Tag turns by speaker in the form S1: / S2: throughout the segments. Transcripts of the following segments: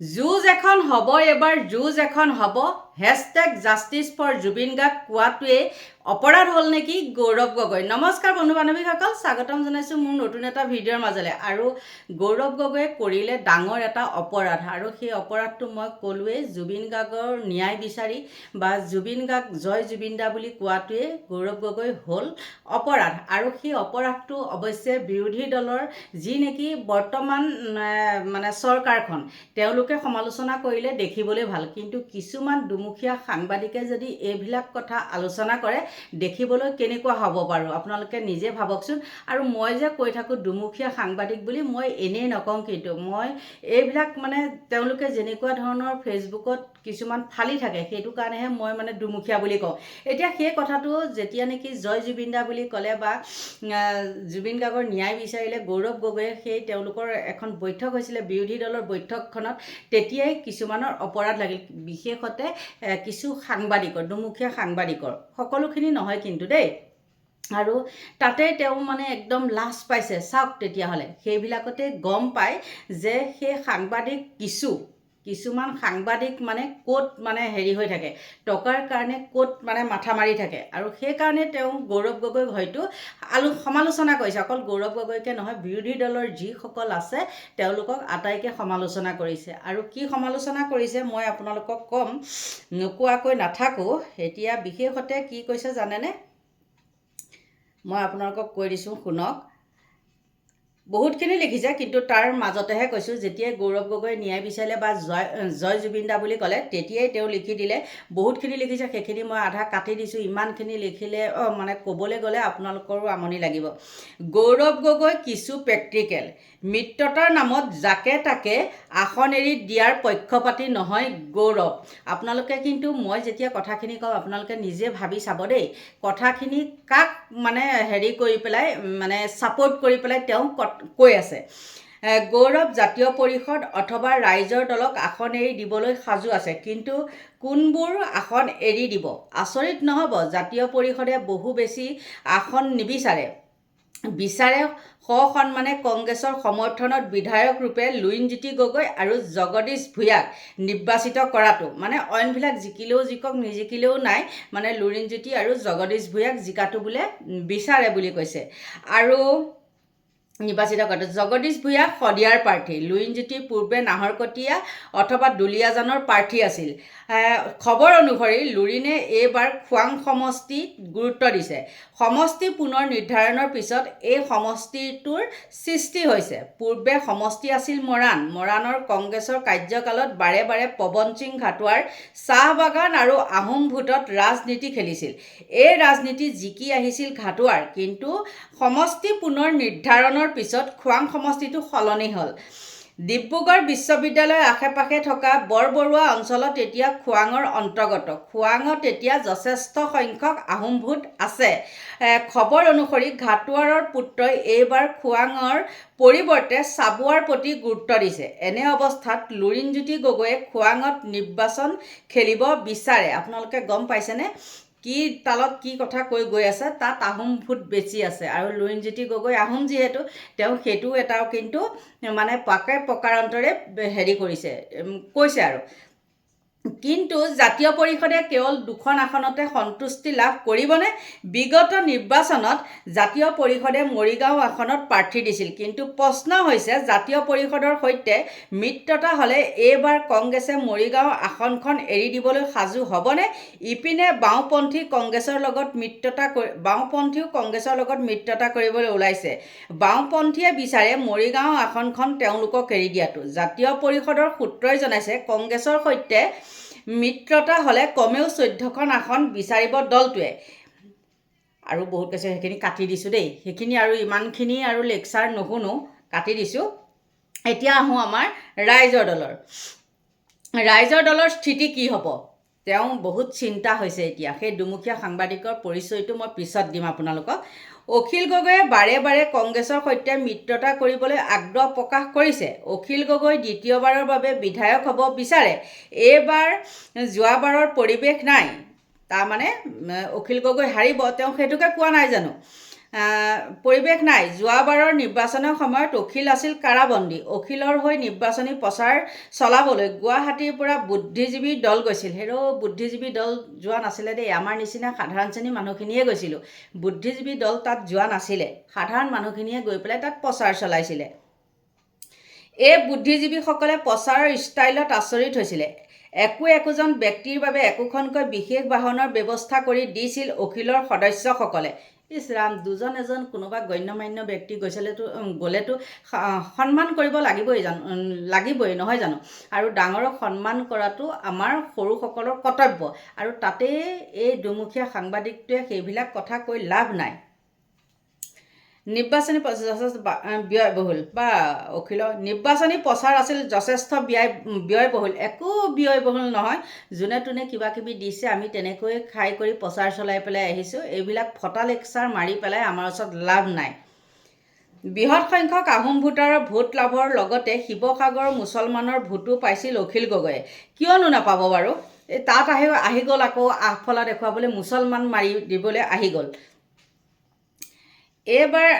S1: যুঁজ এখন হ'ব এবাৰ যুঁজ এখন হ'ব। Hashtag justice for Zubeen Garg কোৱাটোৱেই অপৰাধ হ'ল নেকি গৌৰৱ গগৈ। নমস্কাৰ বন্ধু বান্ধৱীসকল স্বাগতম জনাইছোঁ মোৰ নতুন এটা ভিডিঅ'ৰ মাজলৈ আৰু গৌৰৱ গগৈয়ে কৰিলে ডাঙৰ এটা অপৰাধ। আৰু সেই অপৰাধটো মই ক'লোৱেই জুবিন গাৰ্গৰ ন্যায় বিচাৰি বা জুবিন গাৰ্গ জয় জুবিন দা বুলি কোৱাটোৱেই গৌৰৱ গগৈ হ'ল অপৰাধ। আৰু সেই অপৰাধটো অৱশ্যে বিৰোধী দলৰ যি নেকি বৰ্তমান মানে চৰকাৰখন তেওঁলোকে সমালোচনা কৰিলে দেখিবলৈ ভাল। কিন্তু কিছুমান দুমুখীয়া সাংবাদিকে যদি এইবিলাক কথা আলোচনা কৰে, দেখিবলৈ কেনেকুৱা হ'ব বাৰু? আপোনালোকে নিজে ভাবকচোন। আৰু মই যে কৈ থাকোঁ দুমুখীয়া সাংবাদিক বুলি, মই এনেই নকওঁ কিন্তু। মই এইবিলাক মানে তেওঁলোকে যেনেকুৱা ধৰণৰ ফেচবুকত কিছুমান ফালি থাকে, সেইটো কাৰণেহে মই মানে দুমুখীয়া বুলি কওঁ। এতিয়া সেই কথাটো যেতিয়া নেকি জয় জুবিন দা বুলি ক'লে বা জুবিন গাৰ্গৰ ন্যায় বিচাৰিলে গৌৰৱ গগৈয়ে সেই তেওঁলোকৰ এখন বৈঠক হৈছিলে, বিৰোধী দলৰ বৈঠকখনত, তেতিয়াই কিছুমানৰ অপৰাধ লাগিল। বিশেষতে কিছু সাংবাদিকৰ, দুমুখীয়া সাংবাদিকৰ। সকলোখিনি নহয় কিন্তু দেই। আৰু তাতে তেওঁ মানে একদম লাজ পাইছে, চাওক তেতিয়াহ'লে। সেইবিলাকতে গম পায় যে সেই সাংবাদিক কিছু কিছুমান সাংবাদিক মানে ক'ত মানে হেৰি হৈ থাকে টকাৰ কাৰণে ক'ত মানে মাথা মাৰি থাকে। আৰু সেইকাৰণে তেওঁ গৌৰৱ গগৈক হয়তো আলো সমালোচনা কৰিছে। অকল গৌৰৱ গগৈকে নহয় বিৰোধী দলৰ যিসকল আছে তেওঁলোকক আটাইকে সমালোচনা কৰিছে। আৰু কি সমালোচনা কৰিছে মই আপোনালোকক ক'ম নোকোৱাকৈ নাথাকোঁ। এতিয়া বিশেষতে কি কৈছে জানেনে? মই আপোনালোকক কৈ দিছোঁ শুনক। বহুতখিনি লিখিছে, কিন্তু তাৰ মাজতেহে কৈছোঁ, যেতিয়াই গৌৰৱ গগৈ ন্যায় বিচাৰিলে বা জয় জয় জুবিন দা বুলি ক'লে, তেতিয়াই তেওঁ লিখি দিলে। বহুতখিনি লিখিছে, সেইখিনি মই আধা কাটি দিছোঁ, ইমানখিনি লিখিলে, অঁ মানে ক'বলৈ গ'লে আপোনালোকৰো আমনি লাগিব। গৌৰৱ গগৈ কিছু প্ৰেক্টিকেল, মিত্ৰতাৰ নামত যাকে তাকে আসন এৰি দিয়াৰ পক্ষপাতি নহয় গৌৰৱ। আপোনালোকে কিন্তু, মই যেতিয়া কথাখিনি কওঁ, আপোনালোকে নিজে ভাবি চাব দেই, কথাখিনি কাক মানে হেৰি কৰি পেলাই মানে ছাপৰ্ট কৰি পেলাই তেওঁ কৈ আছে। গৌৰৱ জাতীয় পৰিষদ অথবা ৰাইজৰ দলক আসন এৰি দিবলৈ সাজু আছে, কিন্তু কোনবোৰ আসন এৰি দিব? আচৰিত নহ'ব, জাতীয় পৰিষদে বহু বেছি আসন নিবিচাৰে। বিচাৰে সসন্মানে কংগ্ৰেছৰ সমৰ্থনত বিধায়ক ৰূপে লুইনজ্যোতি গগৈ আৰু জগদীশ ভূঞাক নিৰ্বাচিত কৰাটো। মানে অইনবিলাক জিকিলেও জিকক, নিজিকিলেও নাই মানে লুৰিণজ্যোতি আৰু জগদীশ ভূঞাক জিকাটো বোলে বিচাৰে বুলি কৈছে। আৰু নিৰ্বাচিত কৰাটো জগদীশ ভূঞা শদিয়াৰ প্ৰাৰ্থী লুইনজ্যোতি পূৰ্বে নাহৰকটীয়া অথবা দুলীয়াজানৰ প্ৰাৰ্থী আছিল। খবৰ অনুসৰি লুৰিণে এইবাৰ খোৱাং সমষ্টিত গুৰুত্ব দিছে। সমষ্টি পুনৰ নিৰ্ধাৰণৰ পিছত এই সমষ্টিটোৰ সৃষ্টি হৈছে। পূৰ্বে সমষ্টি আছিল মৰাণ। মৰাণৰ কংগ্ৰেছৰ কাৰ্যকালত বাৰে বাৰে পৱন সিং ঘাটোৱাৰ চাহ বাগান আৰু আহোম ভোটত ৰাজনীতি খেলিছিল। এই ৰাজনীতি জিকি আহিছিল ঘাটোৱাৰ। কিন্তু সমষ্টি পুনৰ নিৰ্ধাৰণৰ পিছত খোৱাং সমষ্টিটো সলনি হ'ল। ডিব্ৰুগড় বিশ্ববিদ্যালয়ৰ আশে পাশে থকা বৰবৰুৱা অঞ্চলত এতিয়া খোৱাঙৰ অন্তৰ্গত। খোৱাঙত এতিয়া যথেষ্ট সংখ্যক আহোম আছে। খবৰ অনুসৰি ঘাটোৱাৰৰ পুত্ৰই এইবাৰ খোৱাঙৰ পৰিৱৰ্তে চাবুৱাৰ প্ৰতি গুৰুত্ব দিছে। এনে অৱস্থাত লুৰিণজ্যোতি গগৈয়ে খোৱাঙত নিৰ্বাচন খেলিব বিচাৰে। আপোনালোকে গম পাইছেনে? কি তালত কি কথা কৈ গৈ আছে, তাত আহোম ভোট বেছি আছে। আৰু লুৰিণজ্যোতি গগৈ আহোম যিহেতু, তেওঁ সেইটো এটাও কিন্তু মানে পাকে প্ৰকাৰান্তৰে হেৰি কৰিছে কৈছে আৰু। কিন্তু জাতীয় পৰিষদে কেৱল দুখন আসনতে সন্তুষ্টি লাভ কৰিবনে? বিগত নিৰ্বাচনত জাতীয় পৰিষদে মৰিগাঁও আসনত প্ৰাৰ্থী দিছিল। কিন্তু প্ৰশ্ন হৈছে জাতীয় পৰিষদৰ সৈতে মিত্ৰতা হ'লে এইবাৰ কংগ্ৰেছে মৰিগাঁও আসনখন এৰি দিবলৈ সাজু হ'বনে? ইপিনে বাওঁপন্থী কংগ্ৰেছৰ লগত মিত্ৰতা কৰি বাওঁপন্থীও কংগ্ৰেছৰ লগত মিত্ৰতা কৰিবলৈ ওলাইছে। বাওঁপন্থীয়ে বিচাৰে মৰিগাঁও আসনখন তেওঁলোকক এৰি দিয়াটো। জাতীয় পৰিষদৰ সূত্ৰই জনাইছে কংগ্ৰেছৰ সৈতে মিত্ৰতা হ'লে কমেও চৈধ্যখন আসন বিচাৰিব দলটোৱে। আৰু বহুত কৈছে সেইখিনি কাটি দিছোঁ দেই। সেইখিনি আৰু ইমানখিনি আৰু লেকচাৰ নুশুনো কাটি দিছোঁ। এতিয়া আহোঁ আমাৰ ৰাইজৰ দলৰ। ৰাইজৰ দলৰ স্থিতি কি হ'ব? তেওঁ বহুত চিন্তা হৈছে এতিয়া। সেই দুমুখীয়া সাংবাদিকৰ পৰিচয়টো মই পিছত দিম আপোনালোকক। অখিল গগৈয়ে বাৰে বাৰে কংগ্ৰেছৰ সৈতে মিত্ৰতা কৰিবলৈ আগ্ৰহ প্ৰকাশ কৰিছে। অখিল গগৈ দ্বিতীয়বাৰৰ বাবে বিধায়ক হ'ব বিচাৰে। এইবাৰ যোৱাবাৰৰ পৰিৱেশ নাই। তাৰমানে অখিল গগৈ হাৰিব তেওঁ সেইটোকে কোৱা নাই জানো? পৰিৱেশ নাই। যোৱাবাৰৰ নিৰ্বাচনৰ সময়ত অখিল আছিল কাৰাবন্দী। অখিলৰ হৈ নিৰ্বাচনী প্ৰচাৰ চলাবলৈ গুৱাহাটীৰ পৰা বুদ্ধিজীৱী দল গৈছিল। হেৰৌ বুদ্ধিজীৱী দল যোৱা নাছিলে দেই। আমাৰ নিচিনা সাধাৰণ শ্ৰেণীৰ মানুহখিনিয়ে গৈছিলোঁ। বুদ্ধিজীৱী দল তাত যোৱা নাছিলে। সাধাৰণ মানুহখিনিয়ে গৈ পেলাই তাত প্ৰচাৰ চলাইছিলে। এই বুদ্ধিজীৱীসকলে প্ৰচাৰৰ ষ্টাইলত আচৰিত হৈছিলে। একো একোজন ব্যক্তিৰ বাবে একোখনকৈ বিশেষ বাহনৰ ব্যৱস্থা কৰি দিছিল অখিলৰ সদস্যসকলে। ইছ ৰাম দুজন এজন কোনোবা গণ্যমান্য ব্যক্তি গৈছিলেতো গ'লেতো সন্মান কৰিব লাগিবই জানো লাগিবই, নহয় জানো? আৰু ডাঙৰক সন্মান কৰাটো আমাৰ সৰুসকলৰ কৰ্তব্য। আৰু তাতেই এই দুমুখীয়া সাংবাদিকটোৱে সেইবিলাক কথা কৈ লাভ নাই। নিৰ্বাচনী ব্যয়বহুল বা অখিলৰ নিৰ্বাচনী প্ৰচাৰ আছিল যথেষ্ট ব্যয় ব্যয়বহুল একো ব্যয়বহুল নহয়। যোনে তোনে কিবা কিবি দিছে, আমি তেনেকৈ খাই কৰি প্ৰচাৰ চলাই পেলাই আহিছোঁ। এইবিলাক ফটা লেকচাৰ মাৰি পেলাই আমাৰ ওচৰত লাভ নাই। বৃহৎ সংখ্যক আহোম ভোটাৰৰ ভোট লাভৰ লগতে শিৱসাগৰৰ মুছলমানৰ ভোটো পাইছিল অখিল গগৈয়ে। কিয়নো নাপাব বাৰু? তাত আহি আহি গ'ল আকৌ আগফালে দেখুৱাবলৈ, মুছলমান মাৰি দিবলৈ আহি গ'ল। এইবাৰ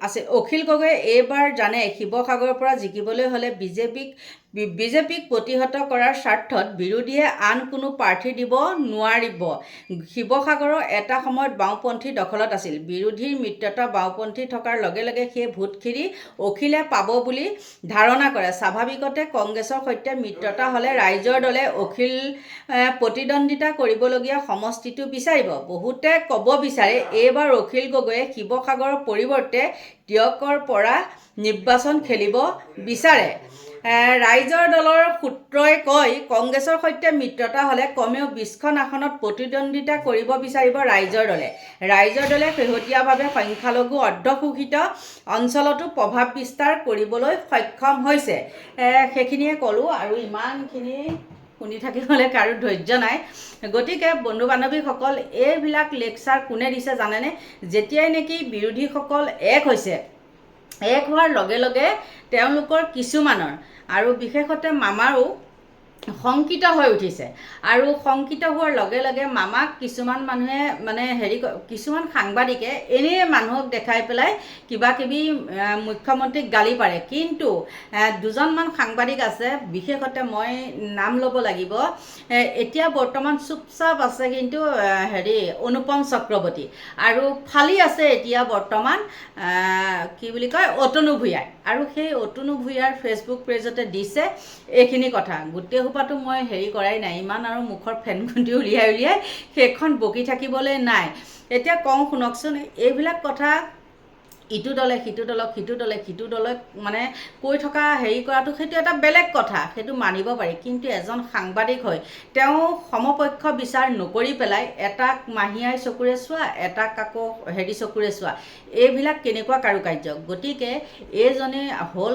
S1: আছে অখিল গগৈয়ে এইবাৰ জানে শিৱসাগৰৰ পৰা জিকিবলৈ হ'লে বিজেপিক বিজেপিক প্ৰতিহত কৰাৰ স্বাৰ্থত বিৰোধীয়ে আন কোনো প্ৰাৰ্থী দিব নোৱাৰিব। শিৱসাগৰৰ এটা সময়ত বাওঁপন্থী দখলত আছিল। বিৰোধীৰ মিত্ৰতা বাওঁপন্থী থকাৰ লগে লগে সেই ভোটখিনি অখিলে পাব বুলি ধাৰণা কৰে। স্বাভাৱিকতে কংগ্ৰেছৰ সৈতে মিত্ৰতা হ'লে ৰাইজৰ দলে অখিল প্ৰতিদ্বন্দ্বিতা কৰিবলগীয়া সমষ্টিটো বিচাৰিব। বহুতে ক'ব বিচাৰে এইবাৰ অখিল গগৈয়ে শিৱসাগৰৰ পৰিৱৰ্তে টিয়কৰ পৰা নিৰ্বাচন খেলিব বিচাৰে। ৰাইজৰ দলৰ সূত্ৰই কয় কংগ্ৰেছৰ সৈতে মিত্ৰতা হ'লে কমেও বিছখন আসনত প্ৰতিদ্বন্দ্বিতা কৰিব বিচাৰিব ৰাইজৰ দলে। ৰাইজৰ দলে শেহতীয়াভাৱে সংখ্যালঘু অৰ্ধশোষিত অঞ্চলতো প্ৰভাৱ বিস্তাৰ কৰিবলৈ সক্ষম হৈছে। সেইখিনিয়ে ক'লোঁ আৰু ইমানখিনি শুনি থাকিবলৈ কাৰো ধৈৰ্য নাই। গতিকে বন্ধু বান্ধৱীসকল এইবিলাক লেকচাৰ কোনে দিছে জানেনে? যেতিয়াই নেকি বিৰোধীসকল এক হৈছে। এক হোৱাৰ লগে লগে তেওঁলোকৰ কিছুমানৰ আৰু বিশেষতে মামাৰো শংকিত হৈ উঠিছে। আৰু শংকিত হোৱাৰ লগে লগে মামাক কিছুমান মানুহে মানে হেৰি কিছুমান সাংবাদিকে এনেই মানুহক দেখাই পেলাই কিবা কিবি আহ, মুখ্যমন্ত্ৰীক গালি পাৰে। কিন্তু দুজনমান সাংবাদিক আছে বিশেষতে মই নাম ল'ব লাগিব। এতিয়া বৰ্তমান চুপচাপ আছে কিন্তু হেৰি অনুপম চক্ৰৱৰ্তী। আৰু ফালি আছে এতিয়া বৰ্তমান কি বুলি কয় অতনু ভূঞাই। আৰু সেই অতনু ভূঞাৰ ফেচবুক পেজতে দিছে এইখিনি কথা। গোটেই সোপাটো মই হেৰি কৰাই নাই ইমান আৰু মুখৰ ফেনখুন্তি উলিয়াই উলিয়াই সেইখন বকি থাকিবলৈ নাই। এতিয়া কওঁ শুনকচোন এইবিলাক কথা ইটো দলে সিটো দলক সিটো দলে সিটো দলক মানে কৈ থকা হেৰি কৰাটো সেইটো এটা বেলেগ কথা সেইটো মানিব পাৰি। কিন্তু এজন সাংবাদিক হৈ তেওঁ সমপক্ষ বিচাৰ নকৰি পেলাই এটাক মাহীয়াই চকুৰে চোৱা এটাক আকৌ হেৰি চকুৰে চোৱা এইবিলাক কেনেকুৱা কাৰুকাৰ্য? গতিকে এইজনে হ'ল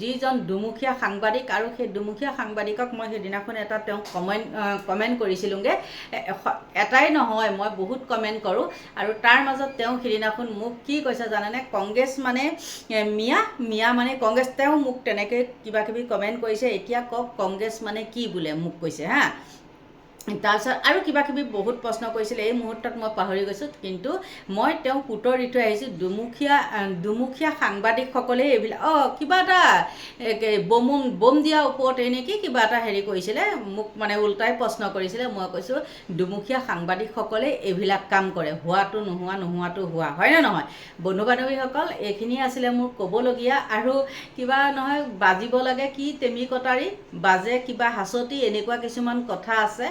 S1: যিজন দুমুখীয়া সাংবাদিক আৰু সেই দুমুখীয়া সাংবাদিকক মই সেইদিনাখন এটা তেওঁক কমেণ্ট কমেণ্ট কৰিছিলোঁগৈ। এটাই নহয় মই বহুত কমেণ্ট কৰোঁ। আৰু তাৰ মাজত তেওঁ সিদিনাখন মোক কি কৈছে জানেনে? কংগ্ৰেছ মানে মিয়া মিয়া মানে কংগ্ৰেছ, তেওঁ মোক তেনেকৈ কিবা কিবি কমেণ্ট কৰিছে, এতিয়া কওক কংগ্ৰেছ মানে কি বোলে মোক কৈছে হা। তাৰপিছত আৰু কিবা কিবি বহুত প্ৰশ্ন কৰিছিলে, এই মুহূৰ্তত মই পাহৰি গৈছোঁ, কিন্তু মই তেওঁক উত্তৰ দি থৈ আহিছোঁ, দুমুখীয়া দুমুখীয়া সাংবাদিকসকলে এইবিলাক, অঁ, কিবা এটা বম বম দিয়াৰ ওপৰতে নেকি কিবা এটা হেৰি কৰিছিলে, মোক মানে ওল্টাই প্ৰশ্ন কৰিছিলে, মই কৈছোঁ, দুমুখীয়া সাংবাদিকসকলে এইবিলাক কাম কৰে, হোৱাটো নোহোৱা, নোহোৱাটো হোৱা, হয়নে নহয়? বন্ধু বান্ধৱীসকল এইখিনি আছিলে মোৰ ক'বলগীয়া, আৰু কিবা নহয়, বাজিব লাগে কি টেমি কটাৰী, বাজে কিবা হাঁচতি, এনেকুৱা কিছুমান কথা আছে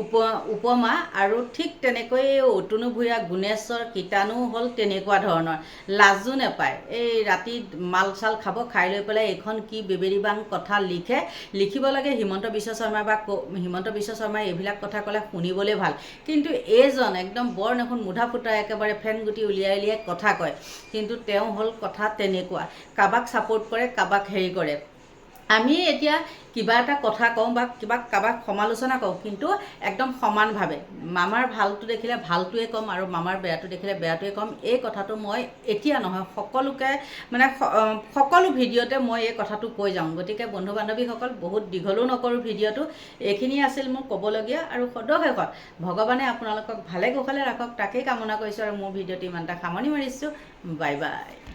S1: উপ, উপমা আৰু ঠিক তেনেকৈ অতনু ভূঞা গুণেশ্বৰ কীটাণু হ'ল তেনেকুৱা ধৰণৰ। লাজো নেপায়। এই ৰাতি মাল চাল খাব, খাই লৈ পেলাই এইখন কি বেবেৰিবাং কথা লিখে, লিখিব লাগে হিমন্ত বিশ্ব শৰ্মা বা হিমন্ত বিশ্ব শৰ্মাই এইবিলাক কথা ক'লে শুনিবলৈ ভালো। কিন্তু এইজন একদম বৰ দেখোন মুধা ফুটা একেবাৰে ফেন গুটি উলিয়াই উলিয়াই কথা কয়। কিন্তু তেওঁ হ'ল কথা তেনেকুৱা। কাৰোবাক ছাপোৰ্ট কৰে কাৰোবাক হেৰি কৰে। আমি এতিয়া কিবা এটা কথা কওঁ বা কিবা কাৰোবাক সমালোচনা কৰোঁ কিন্তু একদম সমানভাৱে। মামাৰ ভালটো দেখিলে ভালটোৱে ক'ম আৰু মামাৰ বেয়াটো দেখিলে বেয়াটোৱে ক'ম, এই কথাটো মই এতিয়া নহয়, সকলোকে মানে সকলো ভিডিঅ'তে মই এই কথাটো কৈ যাওঁ। গতিকে বন্ধু বান্ধৱীসকল বহুত দীঘলো নকৰোঁ ভিডিঅ'টো। এইখিনিয়ে আছিল মোৰ ক'বলগীয়া আৰু সদশেষত। ভগৱানে আপোনালোকক ভালে কুশলে ৰাখক, তাকেই কামনা কৰিছোঁ আৰু মোৰ ভিডিঅ'টো ইমানটা সামৰণি মাৰিছোঁ। Bye bye